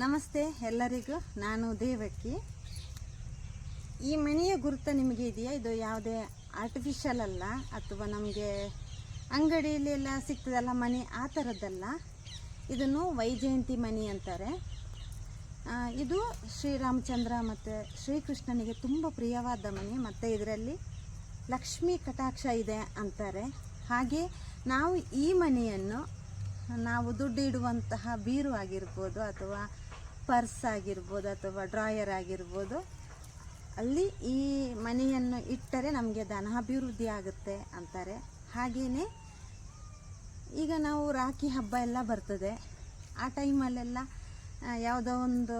ನಮಸ್ತೆ ಎಲ್ಲರಿಗೂ, ನಾನು ದೇವಕ್ಕಿ. ಈ ಮನೆಯ ಗುರುತ ನಿಮಗೆ ಇದೆಯಾ? ಇದು ಯಾವುದೇ ಆರ್ಟಿಫಿಷಿಯಲ್ ಅಲ್ಲ, ಅಥವಾ ನಮಗೆ ಅಂಗಡಿಯಲ್ಲಿ ಎಲ್ಲ ಸಿಗ್ತದಲ್ಲ ಮನೆ, ಆ ಥರದ್ದಲ್ಲ ಇದನ್ನು ವೈಜಯಂತಿ ಮನೆ ಅಂತಾರೆ. ಇದು ಶ್ರೀರಾಮಚಂದ್ರ ಮತ್ತು ಶ್ರೀಕೃಷ್ಣನಿಗೆ ತುಂಬ ಪ್ರಿಯವಾದ ಮನೆ. ಮತ್ತು ಇದರಲ್ಲಿ ಲಕ್ಷ್ಮೀ ಕಟಾಕ್ಷ ಇದೆ ಅಂತಾರೆ. ಹಾಗೆ ನಾವು ಈ ಮನೆಯನ್ನು, ನಾವು ದುಡ್ಡು ಇಡುವಂತಹ ಬೀರು ಆಗಿರ್ಬೋದು ಅಥವಾ ಪರ್ಸ್ ಆಗಿರ್ಬೋದು ಅಥವಾ ಡ್ರಾಯರ್ ಆಗಿರ್ಬೋದು, ಅಲ್ಲಿ ಈ ಮನೆಯನ್ನು ಇಟ್ಟರೆ ನಮಗೆ ಧನಾಭಿವೃದ್ಧಿ ಆಗುತ್ತೆ ಅಂತಾರೆ. ಹಾಗೆಯೇ ಈಗ ನಾವು ರಾಖಿ ಹಬ್ಬ ಎಲ್ಲ ಬರ್ತದೆ. ಆ ಟೈಮಲ್ಲೆಲ್ಲ ಯಾವುದೋ ಒಂದು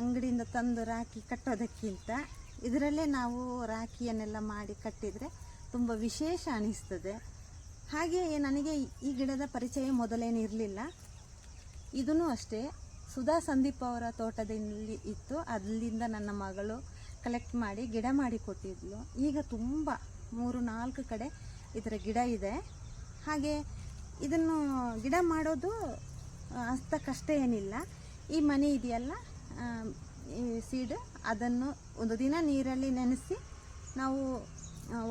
ಅಂಗಡಿಯಿಂದ ತಂದು ರಾಖಿ ಕಟ್ಟೋದಕ್ಕಿಂತ ಇದರಲ್ಲೇ ನಾವು ರಾಖಿಯನ್ನೆಲ್ಲ ಮಾಡಿ ಕಟ್ಟಿದರೆ ತುಂಬ ವಿಶೇಷ ಅನಿಸ್ತದೆ. ಹಾಗೆಯೇ ನನಗೆ ಈ ಗಿಡದ ಪರಿಚಯ ಮೊದಲೇನಿರಲಿಲ್ಲ. ಇದೂ ಅಷ್ಟೇ. ಸುಧಾ ಸಂದೀಪ್ ಅವರ ತೋಟದಲ್ಲಿ ಇತ್ತು. ಅಲ್ಲಿಂದ ನನ್ನ ಮಗಳು ಕಲೆಕ್ಟ್ ಮಾಡಿ ಗಿಡ ಮಾಡಿ ಕೊಟ್ಟಿದ್ಲು. ಈಗ ತುಂಬ ಮೂರು, ನಾಲ್ಕು ಕಡೆ ಇದರ ಗಿಡ ಇದೆ. ಹಾಗೆ ಇದನ್ನು ಗಿಡ ಮಾಡೋದು ಅಷ್ಟ ಕಷ್ಟ ಏನಿಲ್ಲ ಈ ಮನೆ ಇದೆಯಲ್ಲ ಈ ಸೀಡ್ ಅದನ್ನು ಒಂದು ದಿನ ನೀರಲ್ಲಿ ನೆನೆಸಿ ನಾವು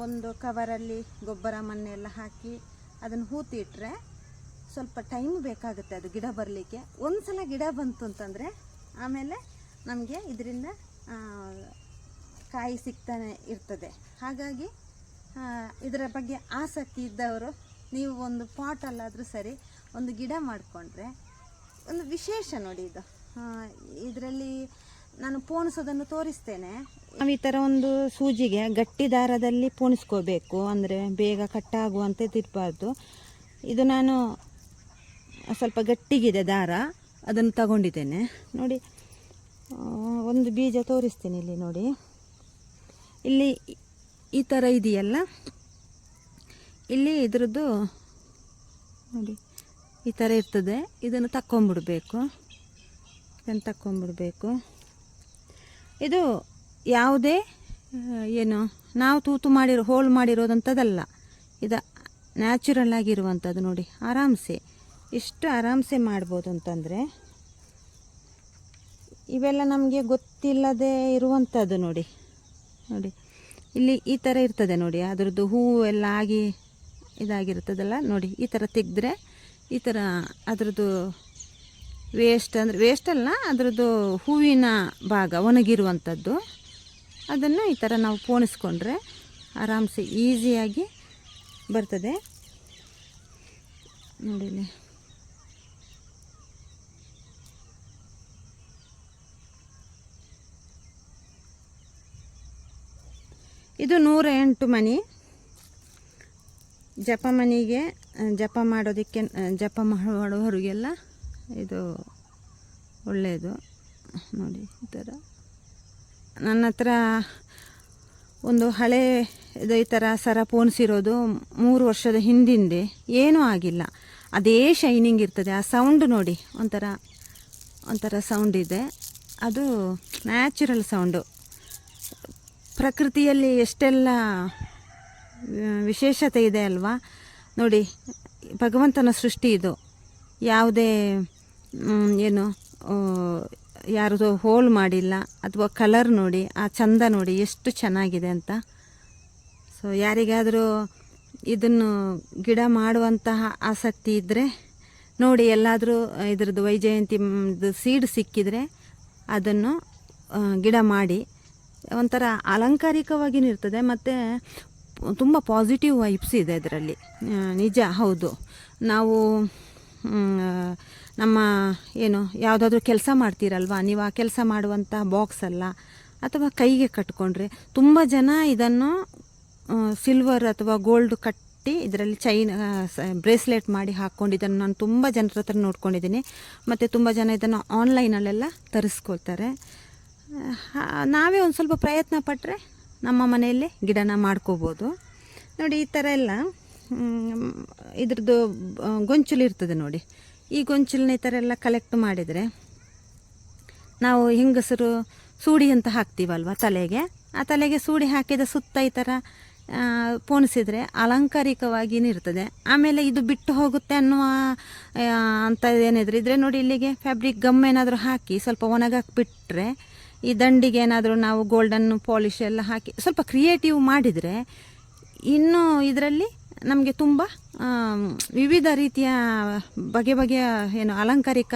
ಒಂದು ಕವರಲ್ಲಿ ಗೊಬ್ಬರ ಮಣ್ಣೆಲ್ಲ ಹಾಕಿ ಅದನ್ನು ಹೂತಿಟ್ರೆ ಸ್ವಲ್ಪ ಟೈಮ್ ಬೇಕಾಗುತ್ತೆ ಅದು ಗಿಡ ಬರಲಿಕ್ಕೆ. ಒಂದು ಸಲ ಗಿಡ ಬಂತು ಅಂತಂದರೆ ಆಮೇಲೆ ನಮಗೆ ಇದರಿಂದ ಕಾಯಿ ಸಿಗ್ತಾನೆ ಇರ್ತದೆ. ಹಾಗಾಗಿ ಇದರ ಬಗ್ಗೆ ಆಸಕ್ತಿ ಇದ್ದವರು, ನೀವು ಒಂದು ಪಾಟಲ್ಲಾದರೂ ಸರಿ ಒಂದು ಗಿಡ ಮಾಡಿಕೊಂಡ್ರೆ ಒಂದು ವಿಶೇಷ ನೋಡಿ ಇದು. ಇದರಲ್ಲಿ ನಾನು ಪೋಣಿಸೋದನ್ನು ತೋರಿಸ್ತೇನೆ. ನಾವು ಈ ಥರ ಒಂದು ಸೂಜಿಗೆ ಗಟ್ಟಿ ದಾರದಲ್ಲಿ ಪೋಣಿಸ್ಕೋಬೇಕು, ಅಂದರೆ ಬೇಗ ಕಟ್ಟಾಗುವಂತೆ ತಿರ್ಬಾರ್ದು. ಇದು ನಾನು ಸ್ವಲ್ಪ ಗಟ್ಟಿಗಿದೆ ದಾರ. ಅದನ್ನು ತಗೊಂಡಿದ್ದೇನೆ. ನೋಡಿ ಒಂದು ಬೀಜ ತೋರಿಸ್ತೀನಿ ಇಲ್ಲಿ ನೋಡಿ. ಇಲ್ಲಿ ಈ- ಥರ ಇದೆಯಲ್ಲ? ಇಲ್ಲಿ ಇದರದ್ದು ನೋಡಿ, ಈ ಥರ ಇರ್ತದೆ. ಇದನ್ನು ತಕ್ಕೊಂಬಿಡ್ಬೇಕು. ಇದನ್ನು ತಕ್ಕೊಂಬಿಡ್ಬೇಕು. ಇದು ಯಾವುದೇ ಏನು, ನಾವು ತೂತು ಮಾಡಿರೋ, ಹೋಲ್ ಮಾಡಿರೋದಂಥದ್ದಲ್ಲ. ಇದು ನ್ಯಾಚುರಲ್ ಆಗಿರುವಂಥದ್ದು ನೋಡಿ, ಆರಾಮ್ಸೆ. ಎಷ್ಟು ಆರಾಮ್ಸೆ ಮಾಡ್ಬೋದು ಅಂತಂದರೆ ಇವೆಲ್ಲ ನಮಗೆ ಗೊತ್ತಿಲ್ಲದೆ ಇರುವಂಥದ್ದು ನೋಡಿ. ನೋಡಿ. ಇಲ್ಲಿ ಈ ಥರ ಇರ್ತದೆ ನೋಡಿ. ಅದರದ್ದು ಹೂವು ಎಲ್ಲ ಆಗಿ ಇದಾಗಿರ್ತದಲ್ಲ ನೋಡಿ. ಈ ಥರ ತೆಗೆದ್ರೆ ಈ ಥರ ಅದರದ್ದು ವೇಸ್ಟ್ ಅಂದರೆ ಅಲ್ಲ, ಅದರದ್ದು ಹೂವಿನ ಭಾಗ ಒಣಗಿರುವಂಥದ್ದು. ಅದನ್ನು ಈ ಥರ ನಾವು ಪೋಣಿಸ್ಕೊಂಡ್ರೆ ಆರಾಮ್ಸೆ ಈಸಿಯಾಗಿ ಬರ್ತದೆ. ನೋಡಿ ಇದು ನೂರ ಎಂಟು ಮನಿ. ಜಪ ಮನಿಗೆ ಜಪ ಮಾಡೋದಕ್ಕೆ ಜಪ ಮಾಡುವವರಿಗೆಲ್ಲ ಇದು ಒಳ್ಳೆಯದು. ನೋಡಿ, ಈ ಥರ. ನನ್ನ ಹತ್ರ ಒಂದು ಹಳೆ ಇದು ಈ ಥರ ಸರ ಪೋಣಿಸಿರೋದು ಮೂರು ವರ್ಷದ ಹಿಂದಿಂದೆ. ಏನೂ ಆಗಿಲ್ಲ. ಅದೇ ಶೈನಿಂಗ್ ಇರ್ತದೆ. ಆ ಸೌಂಡ್ ನೋಡಿ, ಒಂಥರ ಒಂಥರ ಸೌಂಡ್ ಇದೆ. ಅದು ನ್ಯಾಚುರಲ್ ಸೌಂಡು. ಪ್ರಕೃತಿಯಲ್ಲಿ ಎಷ್ಟೆಲ್ಲ ವಿಶೇಷತೆ ಇದೆ ಅಲ್ವಾ? ನೋಡಿ, ಭಗವಂತನ ಸೃಷ್ಟಿ ಇದು. ಯಾವುದೇ ಏನು ಯಾರದು ಹೋಲ್ ಮಾಡಿಲ್ಲ, ಅಥವಾ ಕಲರ್ ನೋಡಿ, ಆ ಚಂದ ನೋಡಿ ಎಷ್ಟು ಚೆನ್ನಾಗಿದೆ ಅಂತ. ಸೊ ಯಾರಿಗಾದರೂ ಇದನ್ನು ಗಿಡ ಮಾಡುವಂತಹ ಆಸಕ್ತಿ ಇದ್ದರೆ ನೋಡಿ, ಎಲ್ಲಾದರೂ ಇದ್ರದ್ದು ವೈಜಯಂತಿ ಸೀಡ್ ಸಿಕ್ಕಿದರೆ ಅದನ್ನು ಗಿಡ ಮಾಡಿ. ಒಂಥರ ಅಲಂಕಾರಿಕವಾಗಿಯೂ ಇರ್ತದೆ, ಮತ್ತು ತುಂಬ ಪಾಸಿಟಿವ್ ವೈಬ್ಸ್ ಇದೆ ಇದರಲ್ಲಿ. ನಿಜ, ಹೌದು. ನಾವು ನಮ್ಮ ಏನು, ಯಾವುದಾದ್ರೂ ಕೆಲಸ ಮಾಡ್ತೀರಲ್ವಾ? ನೀವು ಆ ಕೆಲಸ ಮಾಡುವಂಥ ಬಾಕ್ಸ್ ಅಲ್ಲ, ಅಥವಾ ಕೈಗೆ ಕಟ್ಕೊಂಡ್ರೆ ತುಂಬ ಜನ ಇದನ್ನು ಸಿಲ್ವರ್ ಅಥವಾ ಗೋಲ್ಡ್ ಕಟ್ಟಿ ಇದರಲ್ಲಿ ಚೈನ್ ಬ್ರೇಸ್ಲೆಟ್ ಮಾಡಿ ಹಾಕ್ಕೊಂಡು ಇದನ್ನು ನಾನು ತುಂಬ ಜನರ ಹತ್ರ ನೋಡ್ಕೊಂಡಿದ್ದೀನಿ. ಮತ್ತು ತುಂಬ ಜನ ಇದನ್ನು ಆನ್ಲೈನಲ್ಲೆಲ್ಲ ತರಿಸ್ಕೊಳ್ತಾರೆ. ನಾವೇ ಒಂದು ಸ್ವಲ್ಪ ಪ್ರಯತ್ನ ಪಟ್ಟರೆ ನಮ್ಮ ಮನೆಯಲ್ಲಿ ಗಿಡನ ಮಾಡ್ಕೋಬೋದು. ನೋಡಿ, ಈ ಥರ ಎಲ್ಲ ಇದ್ರದ್ದು ಗೊಂಚಲು ಇರ್ತದೆ ನೋಡಿ. ಈ ಗೊಂಚಲನ್ನ ಈ ಥರ ಎಲ್ಲ ಕಲೆಕ್ಟ್ ಮಾಡಿದರೆ ನಾವು ಹೆಂಗಸರು ಸೂಡಿ ಅಂತ ಹಾಕ್ತೀವಲ್ವ ತಲೆಗೆ? ಆ ತಲೆಗೆ ಸೂಡಿ ಹಾಕಿದ ಸುತ್ತ ಈ ಥರ ಪೋಣಿಸಿದರೆ ಅಲಂಕಾರಿಕವಾಗಿಯೂ ಇರ್ತದೆ. ಆಮೇಲೆ ಇದು ಬಿಟ್ಟು ಹೋಗುತ್ತೆ ಅನ್ನುವ ಅಂತ ಏನಿದ್ರೆ ಇದ್ರೆ ನೋಡಿ, ಇಲ್ಲಿಗೆ ಫ್ಯಾಬ್ರಿಕ್ ಗಮ್ ಏನಾದರೂ ಹಾಕಿ ಸ್ವಲ್ಪ ಒಣಗಾಕ್ಬಿಟ್ರೆ ಈ ದಂಡಿಗೆ ಏನಾದರೂ ನಾವು ಗೋಲ್ಡನ್ ಪಾಲಿಶ್ ಎಲ್ಲ ಹಾಕಿ ಸ್ವಲ್ಪ ಕ್ರಿಯೇಟಿವ್ ಮಾಡಿದರೆ ಇನ್ನೂ ಇದರಲ್ಲಿ ನಮಗೆ ತುಂಬ ವಿವಿಧ ರೀತಿಯ ಬಗೆ ಬಗೆಯ ಏನು ಅಲಂಕಾರಿಕ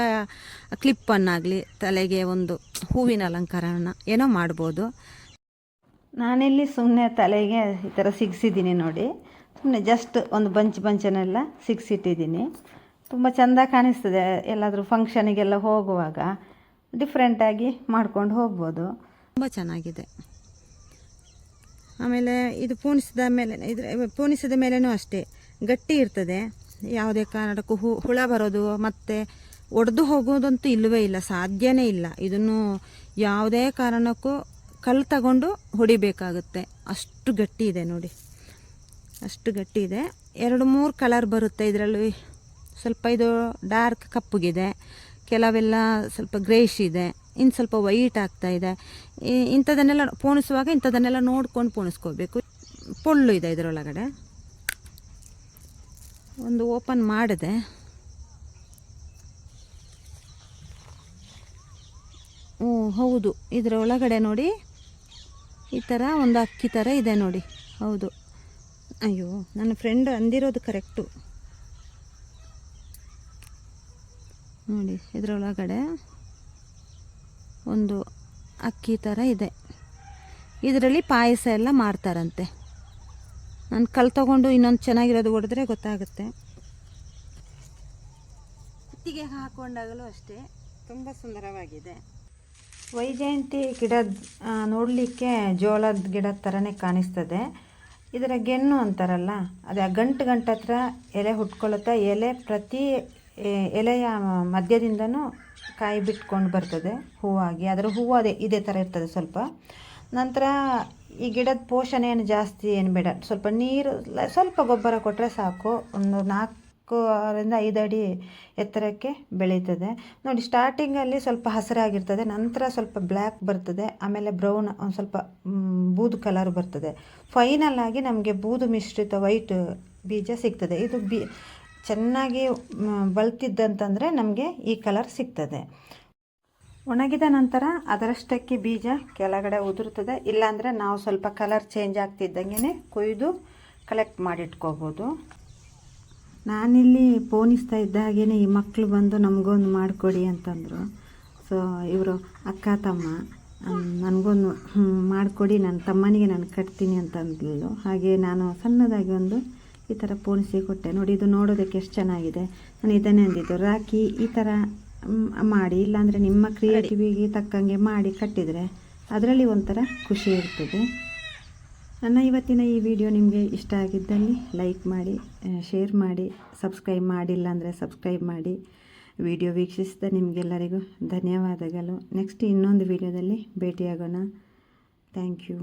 ಕ್ಲಿಪ್ಪನ್ನಾಗಲಿ ತಲೆಗೆ ಒಂದು ಹೂವಿನ ಅಲಂಕಾರನ ಏನೋ ಮಾಡ್ಬೋದು. ನಾನಿಲ್ಲಿ ಸುಮ್ಮನೆ ತಲೆಗೆ ಈ ಥರ ಸಿಗಿಸಿದ್ದೀನಿ ನೋಡಿ. ಸುಮ್ಮನೆ ಜಸ್ಟ್ ಒಂದು ಬಂಚ್ ಬಂಚನೆಲ್ಲ ಸಿಗಿಸಿಟ್ಟಿದ್ದೀನಿ. ತುಂಬ ಚೆಂದ ಕಾಣಿಸ್ತದೆ. ಎಲ್ಲಾದರೂ ಫಂಕ್ಷನಿಗೆಲ್ಲ ಹೋಗುವಾಗ ಡಿಫ್ರೆಂಟಾಗಿ ಮಾಡ್ಕೊಂಡು ಹೋಗ್ಬೋದು. ತುಂಬ ಚೆನ್ನಾಗಿದೆ. ಆಮೇಲೆ ಇದು ಪೋಣಿಸಿದ ಮೇಲೆ ಇದ್ರ ಪೋಣಿಸಿದ ಮೇಲೇನೂ ಅಷ್ಟೇ. ಗಟ್ಟಿ ಇರ್ತದೆ. ಯಾವುದೇ ಕಾರಣಕ್ಕೂ ಹು, ಹುಳ ಬರೋದು, ಮತ್ತು ಒಡೆದು ಹೋಗೋದಂತೂ ಇಲ್ಲವೇ ಇಲ್ಲ, ಸಾಧ್ಯನೇ ಇಲ್ಲ. ಇದನ್ನು ಯಾವುದೇ ಕಾರಣಕ್ಕೂ ಕಲ್ಲು ತಗೊಂಡು ಹೊಡಿಬೇಕಾಗುತ್ತೆ. ಅಷ್ಟು ಗಟ್ಟಿ ಇದೆ ನೋಡಿ. ಅಷ್ಟು ಗಟ್ಟಿ ಇದೆ. ಎರಡು ಮೂರು ಕಲರ್ ಬರುತ್ತೆ. ಇದರಲ್ಲಿ ಸ್ವಲ್ಪ ಇದು ಡಾರ್ಕ್ ಕಪ್ಪುಗಿದೆ. ಕೆಲವೆಲ್ಲ ಸ್ವಲ್ಪ ಗ್ರೇಶ್ ಇದೆ ಇನ್ನು ಸ್ವಲ್ಪ ವೈಟ್ ಆಗ್ತಾ ಇದೆ. ಇಂಥದನ್ನೆಲ್ಲ ಪೋಣಿಸುವಾಗ ಇಂಥದನ್ನೆಲ್ಲ ನೋಡ್ಕೊಂಡು ಪೋಣಿಸ್ಕೋಬೇಕು. ಪೊಳ್ಳು ಇದೆ ಇದರೊಳಗಡೆ. ಒಂದು ಓಪನ್ ಮಾಡಿದೆ. ಹ್ಞೂ ಹೌದು. ಇದರ ಒಳಗಡೆ ನೋಡಿ, ಈ ಥರ ಒಂದು ಅಕ್ಕಿ ಥರ ಇದೆ ನೋಡಿ. ಹೌದು. ಅಯ್ಯೋ, ನನ್ನ ಫ್ರೆಂಡ್ ಅಂದಿರೋದು ಕರೆಕ್ಟು ನೋಡಿ ಇದರೊಳಗಡೆ ಒಂದು ಅಕ್ಕಿ ಥರ ಇದೆ. ಇದರಲ್ಲಿ ಪಾಯಸ ಎಲ್ಲ ಮಾಡ್ತಾರಂತೆ. ನಾನು ಕಲ್ ತಗೊಂಡು ಇನ್ನೊಂದು ಚೆನ್ನಾಗಿರೋದು ಹೊಡೆದ್ರೆ ಗೊತ್ತಾಗುತ್ತೆ. ಹತ್ತಿಗೆ ಹಾಕೊಂಡಾಗಲೂ ಅಷ್ಟೇ ತುಂಬ ಸುಂದರವಾಗಿದೆ. ವೈಜಯಂತಿ ಗಿಡ ನೋಡಲಿಕ್ಕೆ ಜೋಳದ ಗಿಡದ ಥರನೇ ಕಾಣಿಸ್ತದೆ. ಇದರ ಗೆನ್ನು ಅಂತಾರಲ್ಲ ಅದೇ ಗಂಟು ಗಂಟು ಹತ್ರ ಎಲೆ ಹುಟ್ಕೊಳ್ಳುತ್ತಾ ಎಲೆ ಪ್ರತಿ ಎಲೆಯ ಮಧ್ಯದಿಂದನೂ ಕಾಯಿ ಬಿಟ್ಕೊಂಡು ಬರ್ತದೆ, ಹೂವಾಗಿ. ಅದರ ಹೂವು ಅದೇ, ಇದೇ ಥರ ಇರ್ತದೆ ಸ್ವಲ್ಪ. ನಂತರ ಈ ಗಿಡದ ಪೋಷಣೆ ಏನು ಜಾಸ್ತಿ ಏನು ಬೇಡ. ಸ್ವಲ್ಪ ನೀರು, ಸ್ವಲ್ಪ ಗೊಬ್ಬರ ಕೊಟ್ಟರೆ ಸಾಕು. ಒಂದು ನಾಲ್ಕರಿಂದ ಐದು ಅಡಿ ಎತ್ತರಕ್ಕೆ ಬೆಳೀತದೆ. ನೋಡಿ ಸ್ಟಾರ್ಟಿಂಗಲ್ಲಿ ಸ್ವಲ್ಪ ಹಸಿರಾಗಿರ್ತದೆ ನಂತರ ಸ್ವಲ್ಪ ಬ್ಲ್ಯಾಕ್ ಬರ್ತದೆ, ಆಮೇಲೆ ಬ್ರೌನ್ ಒಂದು ಸ್ವಲ್ಪ ಬೂದು ಕಲರ್ ಬರ್ತದೆ. ಫೈನಲ್ ಆಗಿ ನಮಗೆ ಬೂದು ಮಿಶ್ರಿತ ವೈಟ್ ಬೀಜ ಸಿಗ್ತದೆ. ಇದು ಬಿ ಚೆನ್ನಾಗಿ ಬಲ್ತಿದ್ದಂತಂದರೆ ನಮಗೆ ಈ ಕಲರ್ ಸಿಗ್ತದೆ. ಒಣಗಿದ ನಂತರ ಅದರಷ್ಟಕ್ಕೆ ಬೀಜ ಕೆಳಗಡೆ ಉದುರುತ್ತದೆ ಇಲ್ಲಾಂದರೆ ನಾವು ಸ್ವಲ್ಪ ಕಲರ್ ಚೇಂಜ್ ಆಗ್ತಿದ್ದಂಗೆ ಕೊಯ್ದು ಕಲೆಕ್ಟ್ ಮಾಡಿಟ್ಕೋಬೋದು. ನಾನಿಲ್ಲಿ ಪೋಣಿಸ್ತಾ ಇದ್ದ ಹಾಗೆಯೇ ಈ ಮಕ್ಕಳು ಬಂದು ನಮಗೊಂದು ಮಾಡಿಕೊಡಿ ಅಂತಂದರು. ಸೊ ಇವರು ಅಕ್ಕ, ತಮ್ಮ ನನಗೊಂದು ಮಾಡಿಕೊಡಿ ನನ್ನ ತಮ್ಮನಿಗೆ ನಾನು ಕಟ್ತೀನಿ ಅಂತಂದ್ಲು. ಹಾಗೆ ನಾನು ಸಣ್ಣದಾಗಿ ಒಂದು ಈ ಥರ ಪೋಣಿಸಿ ಕೊಟ್ಟೆ. ನೋಡಿ ಇದು ನೋಡೋದಕ್ಕೆ ಎಷ್ಟು ಚೆನ್ನಾಗಿದೆ. ನಾನು ಇದನ್ನೇ ಅಂದಿದ್ದು ರಾಕಿ ಈ ಥರ ಮಾಡಿ ಇಲ್ಲಾಂದರೆ ನಿಮ್ಮ ಕ್ರಿಯೇಟಿವಿಗೆ ತಕ್ಕಂಗೆ ಮಾಡಿ ಕಟ್ಟಿದರೆ ಅದರಲ್ಲಿ ಒಂಥರ ಖುಷಿ ಇರ್ತದೆ. ನನ್ನ ಇವತ್ತಿನ ಈ ವಿಡಿಯೋ ನಿಮಗೆ ಇಷ್ಟ ಆಗಿದ್ದಲ್ಲಿ ಲೈಕ್ ಮಾಡಿ ಶೇರ್ ಮಾಡಿ ಸಬ್ಸ್ಕ್ರೈಬ್ ಮಾಡಿಲ್ಲ ಅಂದರೆ ಸಬ್ಸ್ಕ್ರೈಬ್ ಮಾಡಿ. ವಿಡಿಯೋ ವೀಕ್ಷಿಸಿದ ನಿಮಗೆಲ್ಲರಿಗೂ ಧನ್ಯವಾದಗಳು. ನೆಕ್ಸ್ಟ್ ಇನ್ನೊಂದು ವಿಡಿಯೋದಲ್ಲಿ ಭೇಟಿಯಾಗೋಣ. Thank you.